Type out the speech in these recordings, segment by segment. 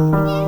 Yeah.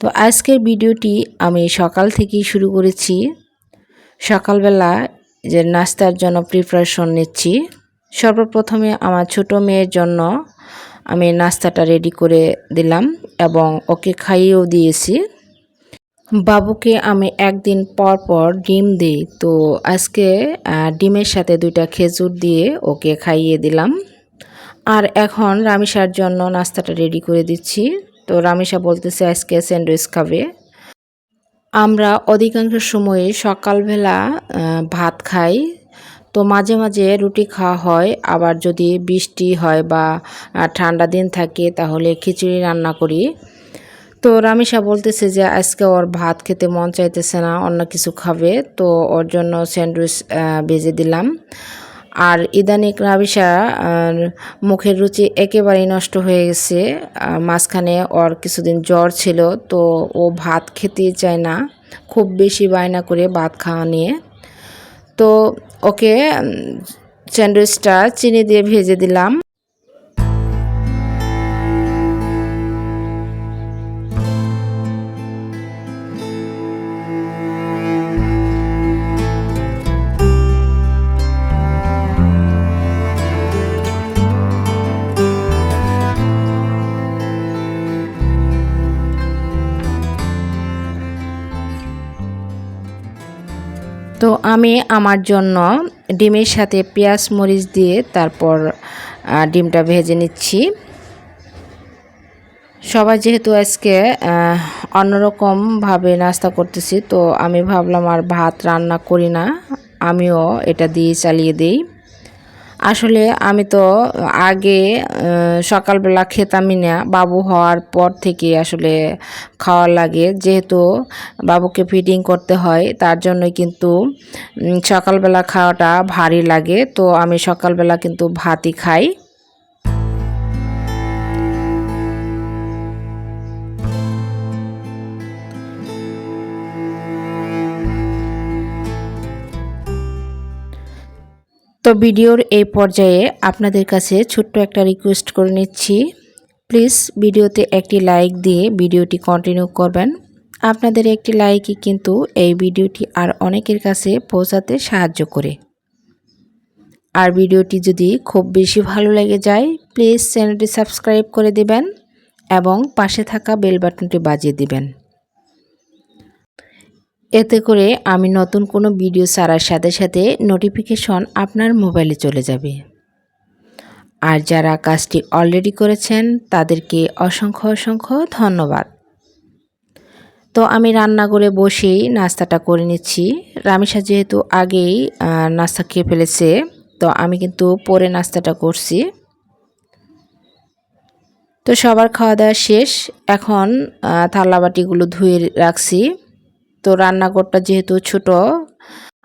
তো আজকের ভিডিওটি আমি সকাল থেকেই শুরু করেছি। সকালবেলা যে নাস্তার জন্য প্রিপারেশন নিচ্ছি। সর্বপ্রথমে আমার ছোট মেয়ের জন্য আমি নাস্তাটা রেডি করে দিলাম এবং ওকে খাইয়েও দিয়েছি। বাবুকে আমি একদিন পর পর ডিম দিই, তো আজকে ডিমের সাথে দুইটা খেজুর দিয়ে ওকে খাইয়ে দিলাম। আর এখন রামিসার জন্য নাস্তাটা রেডি করে দিচ্ছি। তো রামেশা বলতেছে, আজকে স্যান্ডউইচ খাবে। আমরা অধিকাংশ সময়ে সকালবেলা ভাত খাই। তো মাঝে মাঝে রুটি খাওয়া হয়। আবার যদি বৃষ্টি হয় বা ঠান্ডা দিন থাকে তাহলে খিচুড়ি রান্না করি। তো রামিশা বলতেছে যে, আজকে ওর ভাত খেতে মন চাইতেছে না, অন্য কিছু খাবে। তো ওর জন্য স্যান্ডউইচ ভেজে দিলাম। আর ইদানিক রাবিশা মুখের রুচি একেবারেই নষ্ট হয়ে গেছে। মাঝখানে ওর কিছুদিন জ্বর ছিল, তো ও ভাত খেতে চায় না। খুব বেশি বায়না করে ভাত খাওয়া নিয়ে। তো ওকে স্যান্ডউইচটা চিনি দিয়ে ভেজে দিলাম। আমি আমার জন্য ডিমের সাথে পেঁয়াজ মরিচ দিয়ে তারপর ডিমটা ভেজে নিচ্ছি। সবাই যেহেতু আজকে অন্যরকমভাবে নাস্তা করতেছি, তো আমি ভাবলাম আর ভাত রান্না করি না। আমিও এটা দিয়ে চালিয়ে দিই। আসলে আমি তো আগে সকালবেলা খেতামই না। বাবু হওয়ার পর থেকে আসলে খাওয়া লাগে। যেহেতু বাবুকে ফিডিং করতে হয়, তার জন্য কিন্তু সকালবেলা খাওয়াটা ভারী লাগে। তো আমি সকালবেলা কিন্তু ভাতই খাই। তো ভিডিওর এই পর্যায়ে আপনাদের কাছে ছোট্ট একটা রিকোয়েস্ট করে নিচ্ছি। প্লিজ ভিডিওতে একটি লাইক দিয়ে ভিডিওটি কন্টিনিউ করবেন। আপনাদের একটি লাইকই কিন্তু এই ভিডিওটি আর অনেকের কাছে পৌঁছাতে সাহায্য করে। আর ভিডিওটি যদি খুব বেশি ভালো লেগে যায় প্লিজ চ্যানেলটি সাবস্ক্রাইব করে দিবেন এবং পাশে থাকা বেল বাটনটি বাজিয়ে দিবেন। এতে করে আমি নতুন কোনো ভিডিও ছাড়ার সাথে সাথে নোটিফিকেশন আপনার মোবাইলে চলে যাবে। আর যারা কাজটি অলরেডি করেছেন, তাদেরকে অসংখ্য অসংখ্য ধন্যবাদ। তো আমি রান্না করে বসেই নাস্তাটা করে নিচ্ছি। রামিসা যেহেতু আগেই নাস্তা খেয়ে ফেলেছে, তো আমি কিন্তু পরে নাস্তাটা করছি। তো সবার খাওয়া দাওয়া শেষ। এখন থালাবাটিগুলো ধুয়ে রাখছি। তো রান্নাঘরটা যেহেতু ছোট,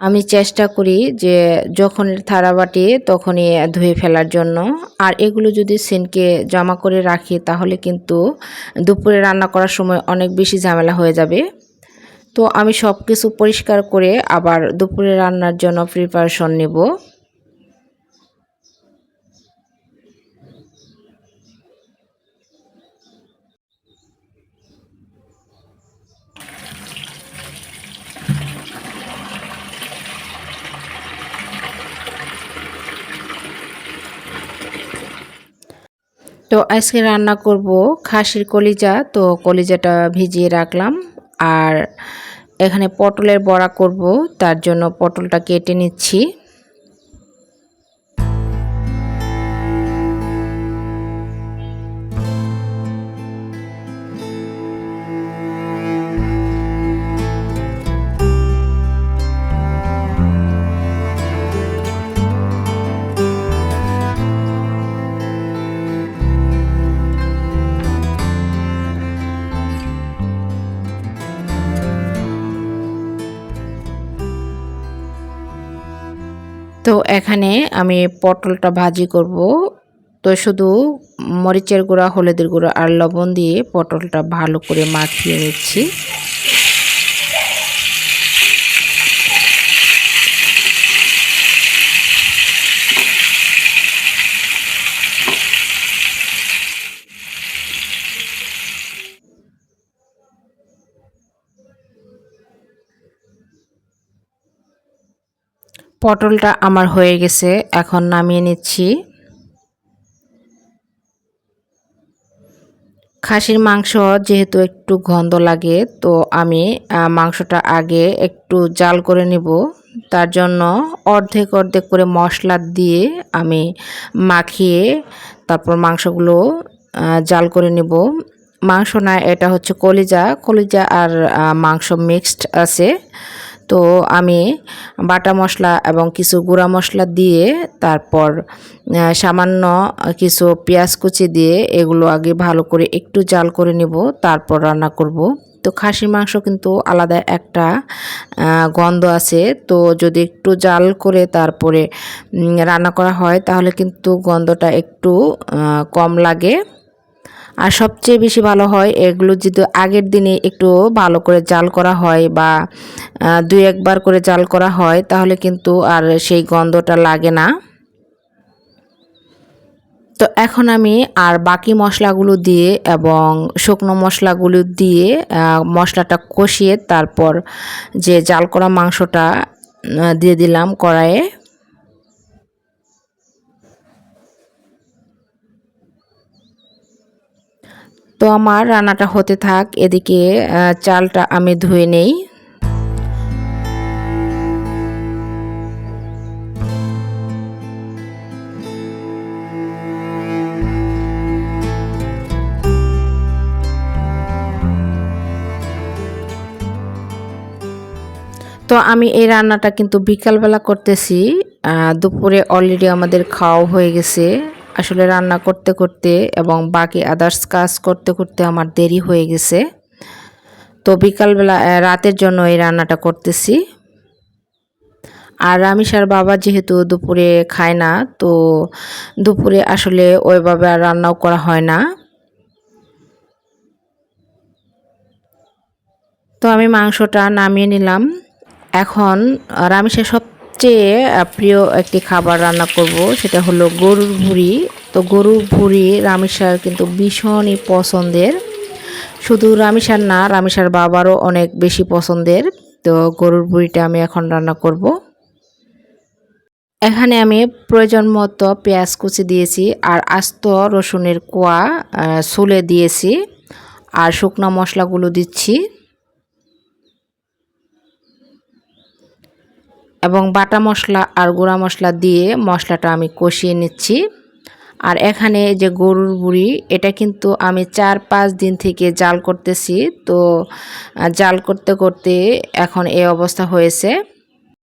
আমি চেষ্টা করি যে যখন থাড়াবাটি তখনই ধুয়ে ফেলার জন্য। আর এগুলো যদি সিনকে জমা করে রাখি তাহলে কিন্তু দুপুরে রান্না করার সময় অনেক বেশি ঝামেলা হয়ে যাবে। তো আমি সব কিছু পরিষ্কার করে আবার দুপুরে রান্নার জন্য প্রিপারেশন নেব। তো আজকে রান্না করব খাসির কলিজা। তো কলিজাটা ভিজিয়ে রাখলাম। আর এখানে পটলের বড়া করব, তার জন্য পটলটা কেটে নিচ্ছি। তো এখানে আমি পটলটা ভাজি করব। তো শুধু মরিচের গুঁড়া, হলুদের গুঁড়া আর লবণ দিয়ে পটলটা ভালো করে মাখিয়ে নিচ্ছি। পটলটা আমার হয়ে গেছে। এখন নামিয়ে নিচ্ছি। খাসির মাংস যেহেতু একটু গন্ধ লাগে, তো আমি মাংসটা আগে একটু জাল করে নিব। তার জন্য অর্ধেক অর্ধেক করে মশলা দিয়ে আমি মাখিয়ে তারপর মাংসগুলো জাল করে নেব। মাংস না, এটা হচ্ছে কলিজা। কলিজা আর মাংস মিক্সড আছে। তো আমি বাটা মশলা এবং কিছু গুঁড়া মশলা দিয়ে তারপর সামান্য কিছু পেঁয়াজ কুচি দিয়ে এগুলো আগে ভালো করে একটু জাল করে নিব, তারপর রান্না করব। তো খাসির মাংস কিন্তু আলাদা একটা গন্ধ আছে। তো যদি একটু জাল করে তারপরে রান্না করা হয় তাহলে কিন্তু গন্ধটা একটু কম লাগে। আর সবচেয়ে বেশি ভালো হয় এগুলো যদি আগের দিনে একটু ভালো করে জাল করা হয় বা দুই একবার করে জাল করা হয়, তাহলে কিন্তু আর সেই গন্ধটা লাগে না। তো এখন আমি আর বাকি মশলাগুলো দিয়ে এবং শুকনো মশলাগুলো দিয়ে মশলাটা কষিয়ে তারপর যে জাল করা মাংসটা দিয়ে দিলাম কড়াইয়ে। তো আমার রান্নাটা হতে থাক, এদিকে চালটা আমি ধুয়ে নেই। তো আমি এই রান্নাটা কিন্তু বিকালবেলা করতেছি দুপুরে অলরেডি আমাদের খাওয়া হয়ে গেছে। আসলে রান্না করতে করতে এবং বাকি আদার্স কাজ করতে করতে আমার দেরি হয়ে গেছে। তো বিকালবেলা রাতের জন্য এই রান্নাটা করতেছি। আর রামিসার বাবা যেহেতু দুপুরে খায় না, তো দুপুরে আসলে ওইভাবে আর রান্নাও করা হয় না। তো আমি মাংসটা নামিয়ে নিলাম। এখন রামিসা সবচেয়ে প্রিয় একটি খাবার রান্না করব, সেটা হলো গরুর ভুড়ি। তো গরুর ভুড়ি রামিসার কিন্তু ভীষণই পছন্দের। শুধু রামিসার না রামিসার বাবারও অনেক বেশি পছন্দের। তো গরুর ভুড়িটা আমি এখন রান্না করব। এখানে আমি প্রয়োজন মতো পেঁয়াজ কুচি দিয়েছি আর আস্ত রসুনের কোয়া সুলে দিয়েছি। আর শুকনো মশলাগুলো দিচ্ছি। এবং বাটা মশলা আর গুঁড়া মশলা দিয়ে মশলাটা আমি কষিয়ে নিচ্ছি। আর এখানে যে গরুর বুড়ি এটা কিন্তু আমি চার পাঁচ দিন থেকে জাল করতেছি। তো জাল করতে করতে এখন এই অবস্থা হয়েছে।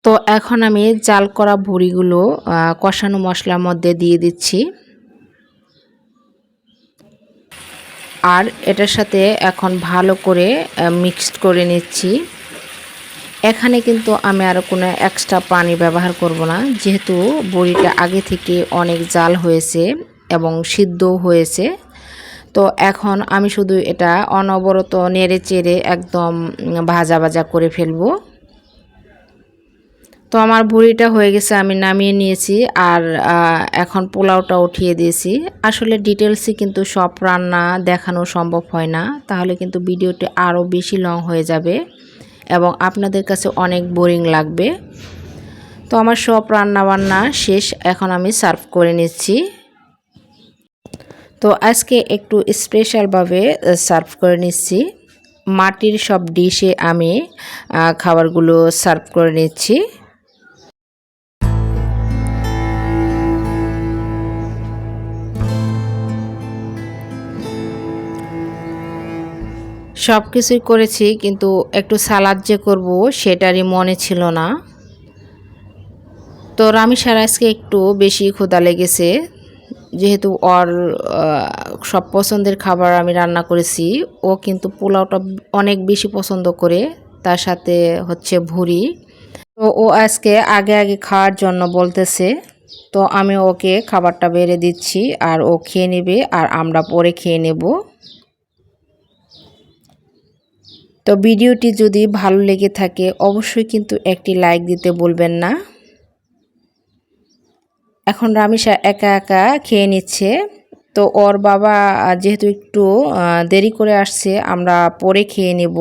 তো এখন আমি জাল করা বুড়িগুলো কষানো মশলার মধ্যে দিয়ে দিচ্ছি। আর এটার সাথে এখন ভালো করে মিক্সড করে নিচ্ছি। এখানে কিন্তু আমি আর কোনো এক্সট্রা পানি ব্যবহার করব না। যেহেতু বড়িটা আগে থেকে অনেক জাল হয়েছে এবং সিদ্ধও হয়েছে। তো এখন আমি শুধু এটা অনবরত নেড়ে চেড়ে একদম ভাজা ভাজা করে ফেলব। তো আমার ভুড়িটা হয়ে গেছে, আমি নামিয়ে নিয়েছি আর এখন পোলাওটা উঠিয়ে দিয়েছি। আসলে ডিটেলসই কিন্তু সব রান্না দেখানো সম্ভব হয় না, তাহলে কিন্তু ভিডিওটি আরও বেশি লং হয়ে যাবে। এবং আপনাদের কাছে অনেক বোরিং লাগবে। তো আমার সব রান্নাবান্না শেষ, এখন আমি সার্ভ করে নিচ্ছি। তো আজকে একটু স্পেশালভাবে সার্ভ করে নিচ্ছি। মাটির সব ডিশে আমি খাবারগুলো সার্ভ করে নিচ্ছি। সব কিছুই করেছি, কিন্তু একটু সালাদ যে করব সেটারই মনে ছিল না। তো রামিসার আজকে একটু বেশি ক্ষুদা লেগেছে। যেহেতু ওর সব পছন্দের খাবার আমি রান্না করেছি, ও কিন্তু পোলাওটা অনেক বেশি পছন্দ করে, তার সাথে হচ্ছে ভুড়ি। তো ও আজকে আগে আগে খাওয়ার জন্য বলতেছে, তো আমি ওকে খাবারটা বেড়ে দিচ্ছি আর ও খেয়ে নেবে আর আমরা পরে খেয়ে নেব। তো ভিডিওটি যদি ভালো লেগে থাকে, অবশ্যই কিন্তু একটি লাইক দিতে বলবেন না। এখন রামিসা একা একা খেয়ে নিচ্ছে। তো ওর বাবা যেহেতু একটু দেরি করে আসছে, আমরা পরে খেয়ে নেব।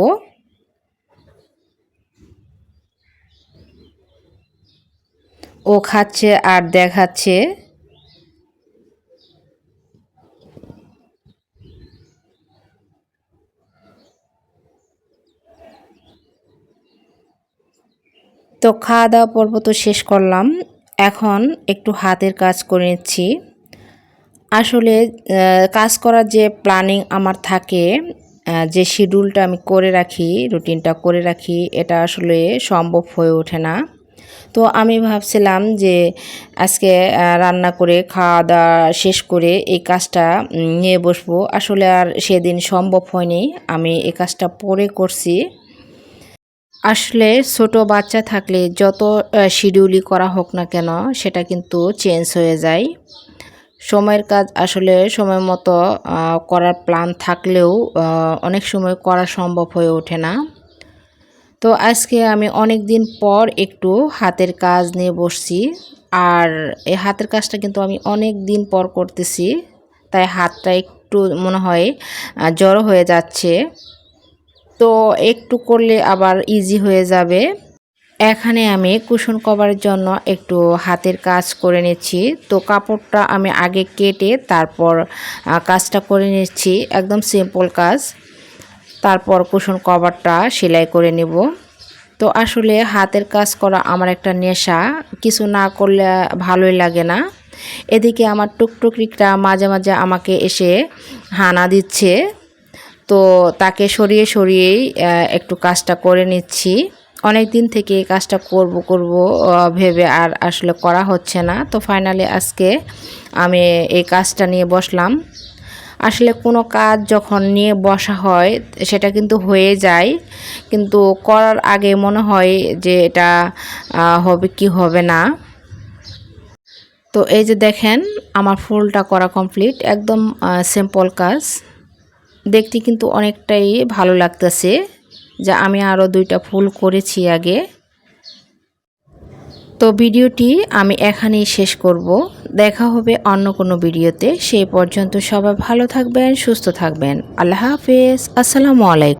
ও খাচ্ছে আর দেখাচ্ছে। তো খাওয়া দাওয়া পর্ব তো শেষ করলাম। এখন একটু হাতের কাজ করে নিচ্ছি। আসলে কাজ করার যে প্ল্যানিং আমার থাকে যে শিডিউলটা আমি করে রাখি রুটিনটা করে রাখি, এটা আসলে সম্ভব হয়ে ওঠে না। তো আমি ভাবছিলাম যে, আজকে রান্না করে খাওয়া দাওয়া শেষ করে এই কাজটা নিয়ে বসবো। আসলে আর সেদিন সম্ভব হয়নি। আমি এই কাজটা পরে করছি। আসলে ছোট বাচ্চা থাকলে যত শিডিউলই করা হোক না কেন, সেটা কিন্তু চেঞ্জ হয়ে যায়। সময়ের কাজ আসলে সময় মতো করার প্ল্যান থাকলেও অনেক সময় করা সম্ভব হয়ে ওঠে না। তো আজকে আমি অনেক দিন পর একটু হাতের কাজ নিয়ে বসছি, আর এই হাতের কাজটা কিন্তু আমি অনেক দিন পর করতেছি, তাই হাতটা একটু মনে হয় জড়ো হয়ে যাচ্ছে। তো একটু করলে আবার ইজি হয়ে যাবে। এখানে আমি কুশন কভারের জন্য একটু হাতের কাজ করে নিচ্ছি। তো কাপড়টা আমি আগে কেটে তারপর কাজটা করে নিচ্ছি। একদম সিম্পল কাজ। তারপর কুশন কভারটা সেলাই করে নেব। তো আসলে হাতের কাজ করা আমার একটা নেশা। কিছু না করলে ভালোই লাগে না। এদিকে আমার টুকটুকরিকটা মাঝে মাঝে আমাকে এসে হানা দিচ্ছে। তো তাকে সরিয়ে সরিয়েই একটু কাজটা করে নিচ্ছি। অনেক দিন থেকে এই কাজটা করব করব ভেবে আর আসলে করা হচ্ছে না। তো ফাইনালি আজকে আমি এই কাজটা নিয়ে বসলাম। আসলে কোনো কাজ যখন নিয়ে বসা হয়, সেটা কিন্তু হয়ে যায়। কিন্তু করার আগে মনে হয় যে এটা হবে কি হবে না। তো এই যে দেখেন, আমার ফুলটা করা কমপ্লিট একদম সিম্পল কাজ। দেখতে কিন্তু অনেকটাই ভালো লাগতেছে যা আমি আরও দুইটা ফুল করেছি আগে। তো ভিডিওটি আমি এখানেই শেষ করব। দেখা হবে অন্য কোনো ভিডিওতে। সেই পর্যন্ত সবাই ভালো থাকবেন, সুস্থ থাকবেন। আল্লাহ হাফেজ। আসসালামু আলাইকুম।